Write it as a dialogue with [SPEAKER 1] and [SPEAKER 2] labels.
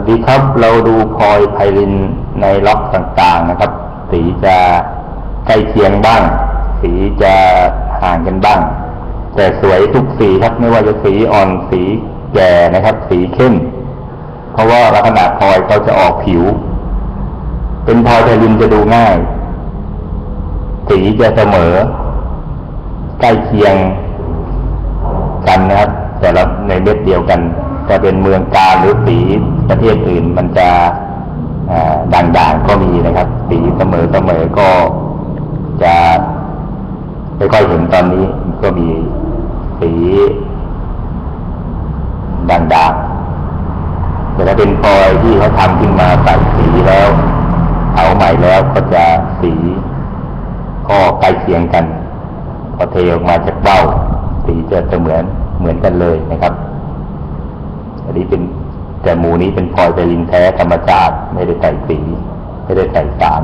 [SPEAKER 1] สวัสดีครับ เราดูพลอยไพลินในล็อกต่างๆนะครับ สีจะใกล้เคียงบ้าง สีจะห่างกันบ้าง แต่สวยทุกสีครับไม่ว่าจะสีอ่อนสีแก่นะครับ สีเข้ม เพราะว่าลักษณะพลอยเขาจะออกผิว เป็นพลอยไพลินจะดูง่าย สีจะเสมอ ใกล้เคียงกันนะครับ แต่ละในเม็ดเดียวกัน จะเป็นเมืองกาหรือสีประเทศอื่นมันจะอ่าด่างๆก็มีนะครับ สีเสมอเสมอก็จะไม่ค่อยเห็นตอนนี้ก็มีสีด่างๆแต่ถ้าเป็นพลอยที่เขาทำขึ้นมาใส่สีแล้วเอาใหม่แล้วก็จะสีก็ใกล้เคียงกันพอเทออกมาจากเบ้าสีจะเสมือนเหมือนกันเลยนะครับ อันนี้เป็นแต่หมูนี้เป็นพลอยไพลินแท้ธรรมชาติ ไม่ได้ใส่สี ไม่ได้ใส่สาร